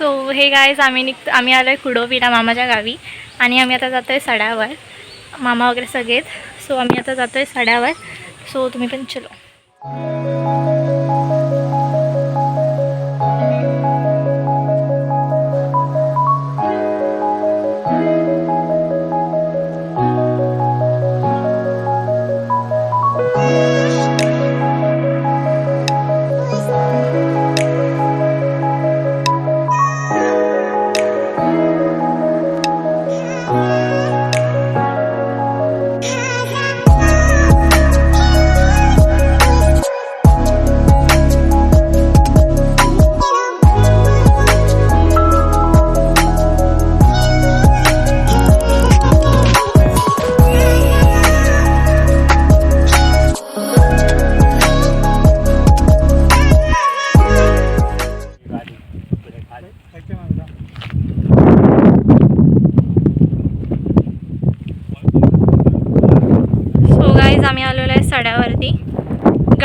So हे guys आम्ही निघ आम्ही आलो आहे कुडोबीला मामाच्या गावी. आणि आम्ही आता जातो आहे सड्यावर मामा वगैरे सगळेच. सो आम्ही आता जातो आहे सड्यावर सो तुम्ही पण चलो.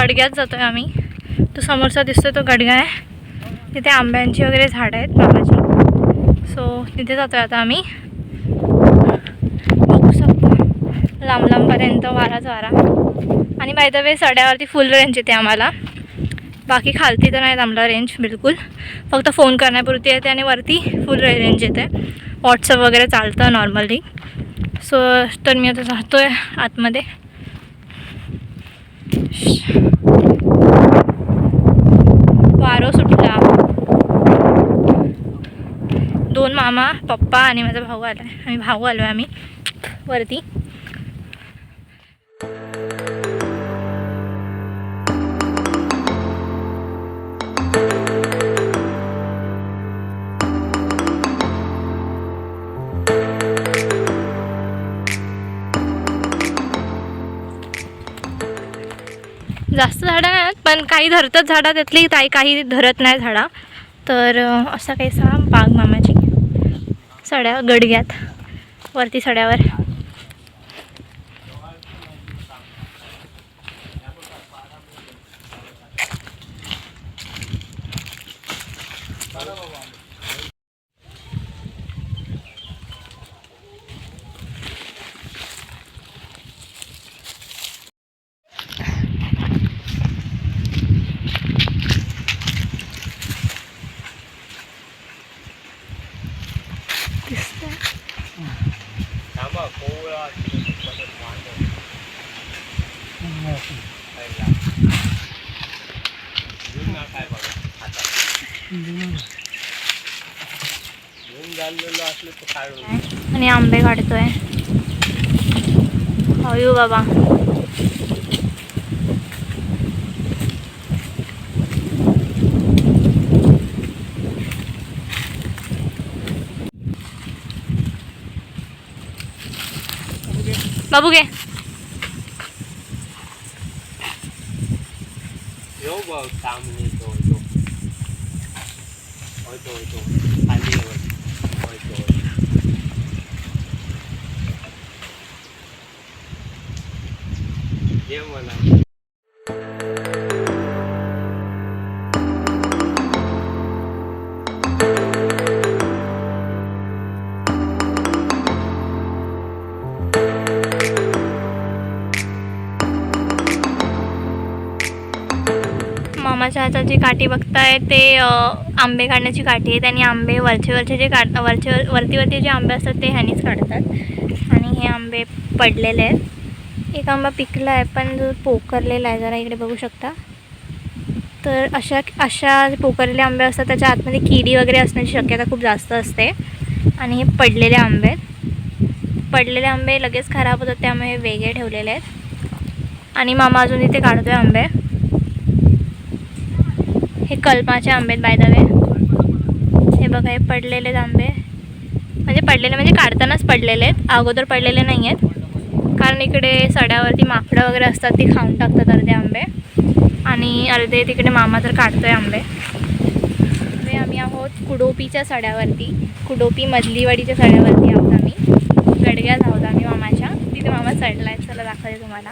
गडग्यात जातो आहे आम्ही. तो समोरचा दिसतो तो गडगा आहे. तिथे आंब्यांची वगैरे झाडं आहेत बाबाची सो तिथे जातो आहे आता आम्ही. बघू शकतो. लांब लांबपर्यंत वाराच वारा आणि बाय द वे सड्यावरती फुल रेंज येते आम्हाला. बाकी खालती तर नाही आम्हाला रेंज बिलकुल. फक्त फोन करण्यापुरती येते आणि वरती फुल रेंज येते. व्हॉट्सअप वगैरे चालतं नॉर्मली सो तर मी आता जातो आहे आतमध्ये वारो सुटला दोन मामा पप्पा आणि माझा भाऊ आला आहे आम्ही भाऊ आलो आहे आम्ही वरती. जास्त झाडं नाही पण काही धरतात झाडं त्यातली काही काही धरत नाही झाडं. तर असं काही सांग बाग मामाची. सड्या गडग्यात वरती सड्यावर. आणि आंबे काढतोय. अयो बाबा. बाबू घे. काम होतो होतो होतो. खाली होतो ये माझ्या हातात जी काठी बघताय ते आंबे काढण्याची काठी आहे. त्यांनी आंबे वरचे वरचे जे काढ वरचे वरती वरती जे आंबे असतात ते ह्यानीच काढतात. आणि हे आंबे पडलेले आहेत. एक आंबा पिकला आहे पण जो पोकरलेला आहे जरा इकडे बघू शकता. तर अशा अशा जे पोकरलेले आंबे असतात त्याच्या आतमध्ये किडी वगैरे असण्याची शक्यता खूप जास्त असते. आणि हे पडलेले आंबे आहेत. पडलेले आंबे लगेच खराब होतात त्यामुळे हे वेगळे ठेवलेले आहेत. आणि मामा अजून इथे काढतो आहे आंबे. हे कलमाचे आंबे आहेत बाय दवे हे बघा हे पडलेले आहेत आंबे. म्हणजे पडलेले म्हणजे काढतानाच पडलेले आहेत. अगोदर पडलेले नाही आहेत. कारण इकडे सड्यावरती माकडं वगैरे असतात ती खाऊन टाकतात अर्धे आंबे. आणि अर्धे तिकडे मामा तर काढतोय आंबे. आम्ही आहोत कुडोपीच्या सड्यावरती. कुडोपी मधलीवाडीच्या सड्यावरती आहोत आम्ही. गडग्यात आहोत आम्ही मामाच्या. तिथे मामा चढला आहे चला दाखवते तुम्हाला.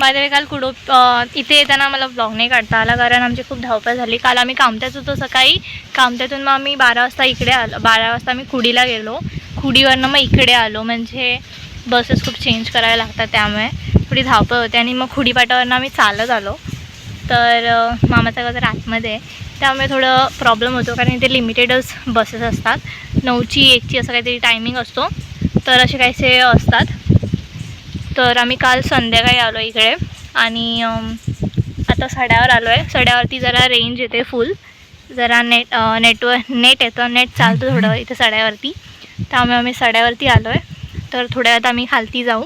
माझ्या काल कुडो इथे येताना मला ब्लॉग नाही काढता आला कारण आमची खूप धावपळ झाली. काल आम्ही कामत्याच होतो सकाळी. कामत्यातून मग आम्ही बारा वाजता इकडे आलो बारा वाजता आम्ही खुडीला गेलो. खुडीवरनं मग इकडे आलो म्हणजे बसेस खूप चेंज करायला लागतात त्यामुळे. थोडी धावपळ होते आणि मग खुडीपाटावरनं आम्ही चालत आलो. तर मामाचा मामाचं आतमध्ये आहे. त्यामुळे थोडं प्रॉब्लेम होतो कारण इथे लिमिटेडच बसेस असतात. नऊची एकची असं काहीतरी टायमिंग असतो. तर असे काहीसे असतात. तर आम्ही काल संध्याकाळी आलो इकडे. आणि आता सड्यावर आलो आहे सड्यावरती जरा रेंज येते फुल जरा नेट नेटवर नेट येतं. नेट चालतं थोडं इथे सड्यावरती. त्यामुळे आम्ही सड्यावरती आलो आहे तर थोड्या वेळात आम्ही खालती जाऊ.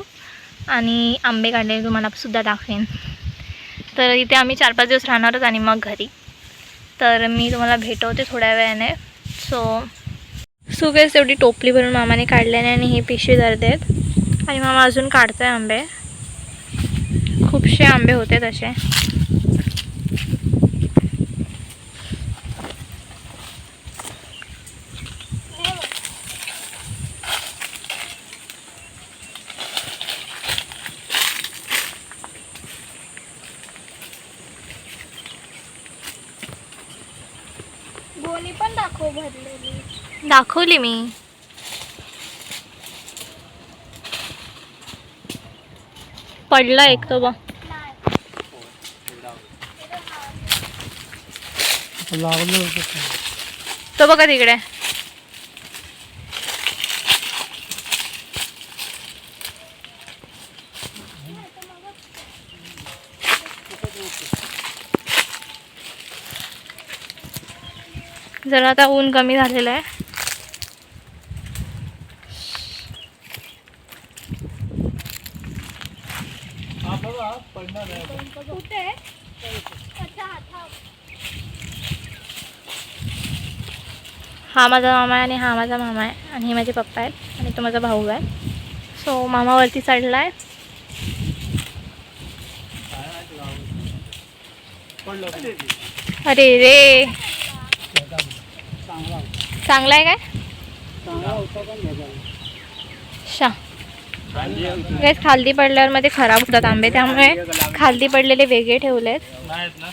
आणि आंबे काढले तुम्हाला सुद्धा दाखवेन. तर इथे आम्ही चार पाच दिवस राहणारच आणि मग घरी. तर मी तुम्हाला भेटवते थोड्या वेळाने. सो सुगेस एवढी टोपली भरून मामाने काढल्याने आणि हे पिशवी धरते आहेत आणि मामा अजून काढतोय आंबे. खूपसे आंबे होते तसे. पण दाखव भरलेली. दाखवली मी. पडला एक तो बघ. लागलं तो बघा तिकडे. जरा आता ऊन कमी झालेलं आहे. कुठे हा माझा मामा आहे आणि हा माझा मामा आहे आणि हे माझे पप्पा आहेत आणि तो माझा भाऊ आहे. सो मामा वरती चढला आहे. अरे रे. चांगला आहे काय? शा. गॅस खालदी पडल्यावरमध्ये खराब होतात आंबे त्यामुळे खालदी पडलेले वेगळे ठेवलेत.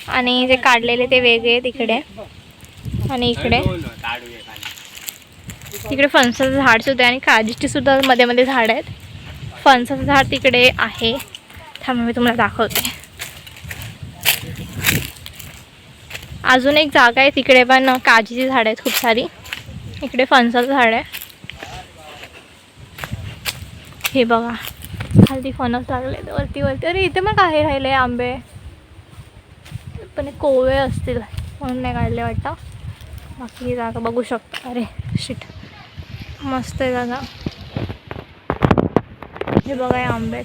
आणि जे काढलेले ते वेगळे तिकडे आणि इकडे. तिकडे फणसाचं झाड सुद्धा आणि काजीची सुद्धा मध्ये मध्ये झाड आहेत. फणसाचं झाड तिकडे आहे. थांब मी तुम्हाला दाखवते. अजून एक जागा आहे तिकडे पण काजीची झाड आहेत खूप सारी. इकडे फणसाचं झाड आहे. हे बघा. खालती फणस लागले वरती वरती. अरे इथे मग काय राहिले आंबे. पण हे कोवळे असतील म्हणून नाही काढले वाटतं. बाकी ही जागा बघू शकतो. अरे शिट मस्त आहे जागा. हे बघा हे आंबे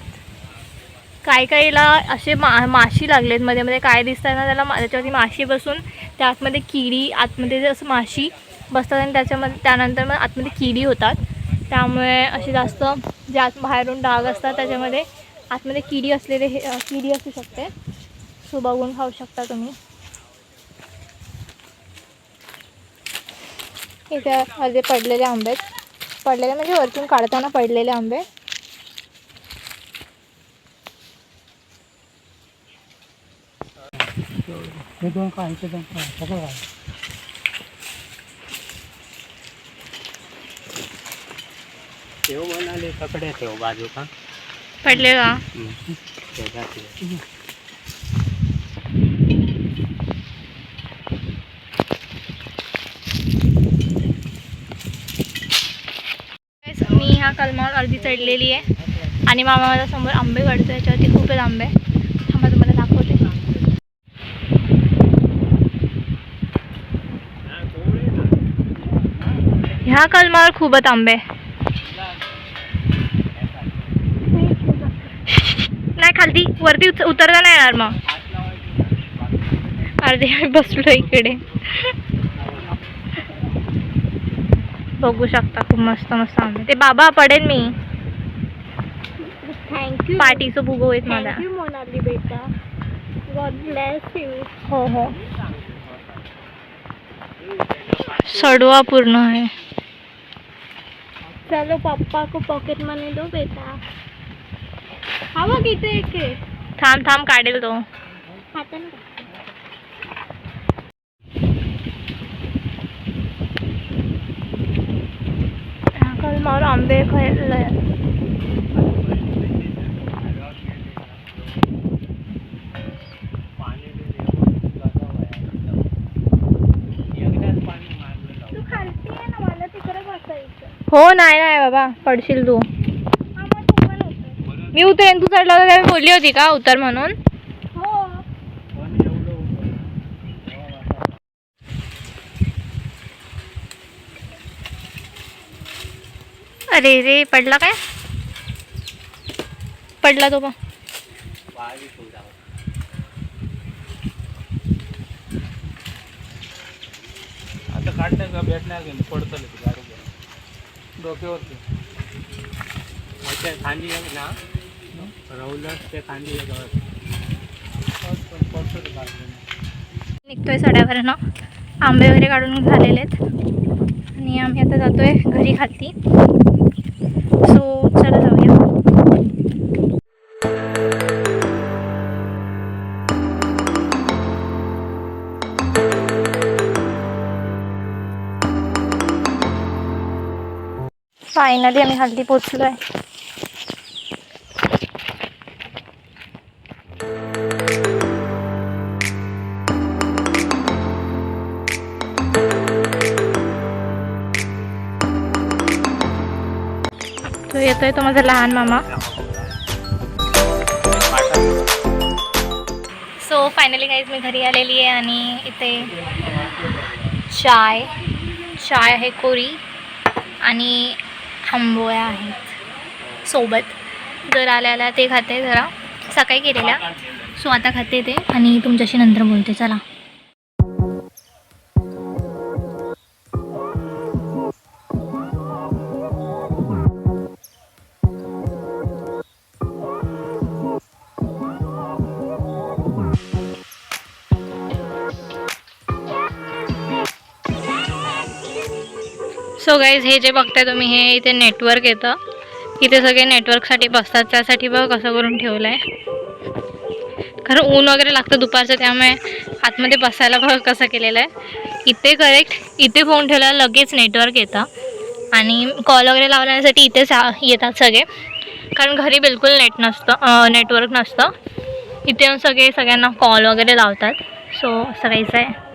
काही काहीला असे मा माशी लागलेत मध्ये मध्ये काय दिसतात ना त्याला मा- त्याच्यावरती माशी बसून त्या आतमध्ये किडी आतमध्ये जे असं माशी बसतात आणि त्याच्यामध्ये त्यानंतर मग आतमध्ये किडी होतात. त्यामुळे असे जास्त जे आत बाहेरून डाग असतात त्याच्यामध्ये आतमध्ये किडी असलेले हे किडी असू शकते. सो बघून खाऊ शकता तुम्ही. इथे अर्धे पडलेले आंबे. पडलेले म्हणजे वरतून काढताना पडलेले आंबे. दोन काय ते दोन काय सगळं काय ठेव म्हणाले कपडे ठेव बाजू का? पडले का मी ह्या कलमावर अर्धी चढलेली आहे. आणि मामा माझ्यासमोर आंबे काढतो याच्यावरती खूप आहेत आंबे. थांबा तुम्हाला दाखवते. ह्या कलमावर खूप आहेत आंबे. नाही खालती. वरती उत- उतरता नाही येणार मग. अर्धे आम्ही बसलो इकडे. बघू शकता खूप मस्त मस्त आंबे. ते बाबा पडेल मी. थँक्यू पार्टीचं भुगो आहेत मला मोनाली बेटा. गॉड ब्लेस यू हो हो. सडवा पूर्ण आहे. चलो पापा को पॉकेट मनी दो बेटा. हा बघ इथे एक. आहे थांब थांब काढेल तो. हाताने काल मला आंबे खायला. तू खालती आहे ना मला तिकडे बसायचं. हो नाही नाही बाबा पडशील तू. मी उतरेन तू चढला होता मी बोलली होती का उतर म्हणून? अरे रे पडला काय? पडला तो पण आता काढल्या का? भेटणार गेलं पडतं गाडी डोक्यावरती. त्या खांदी ना आहे निघतोय सड्यावरनं आंबे वगैरे काढून झालेले आहेत. आणि आम्ही आता जातोय घरी खाती सो चला जाऊया. फायनली आम्ही हल्दी पोचलो आहे येतोय तो माझा लहान मामा. सो फायनली काहीच मी घरी आलेली आहे आणि इथे चाय चाय आहे कोरी आणि आंबोळ्या आहेत सोबत. जर आल्याला ते खाते जरा. सकाळी केलेल्या. सो आता खाते ते आणि तुमच्याशी नंतर बोलते. चला. सो गाईज हे जे बघताय तुम्ही हे इथे नेटवर्क येतं. इथे सगळे नेटवर्कसाठी बसतात. त्यासाठी बघ कसं करून ठेवलं आहे खरं ऊन वगैरे लागतं दुपारचं त्यामुळे आतमध्ये बसायला बघ कसं केलेलं आहे. इथे करेक्ट इथे फोन ठेवला लगेच नेटवर्क येतं. आणि कॉल वगैरे लावण्यासाठी इथेच आ- येतात सगळे. कारण घरी बिलकुल नेट नसतं नेटवर्क नसतं. इथे सगळे सगळ्यांना कॉल वगैरे लावतात. सो असं काहीच आहे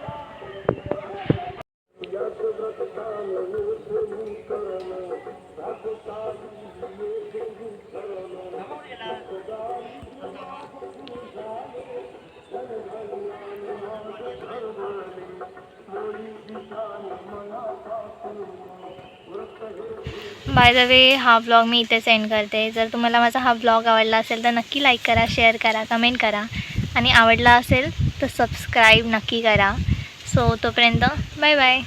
बाय द वे हा ब्लॉग मी इथे सेंड करते. जर तुम्हाला माझा हा ब्लॉग आवडला असेल तर नक्की लाईक करा शेअर करा कमेंट करा. आणि आवडला असेल तर सबस्क्राईब नक्की करा. सो तोपर्यंत बाय बाय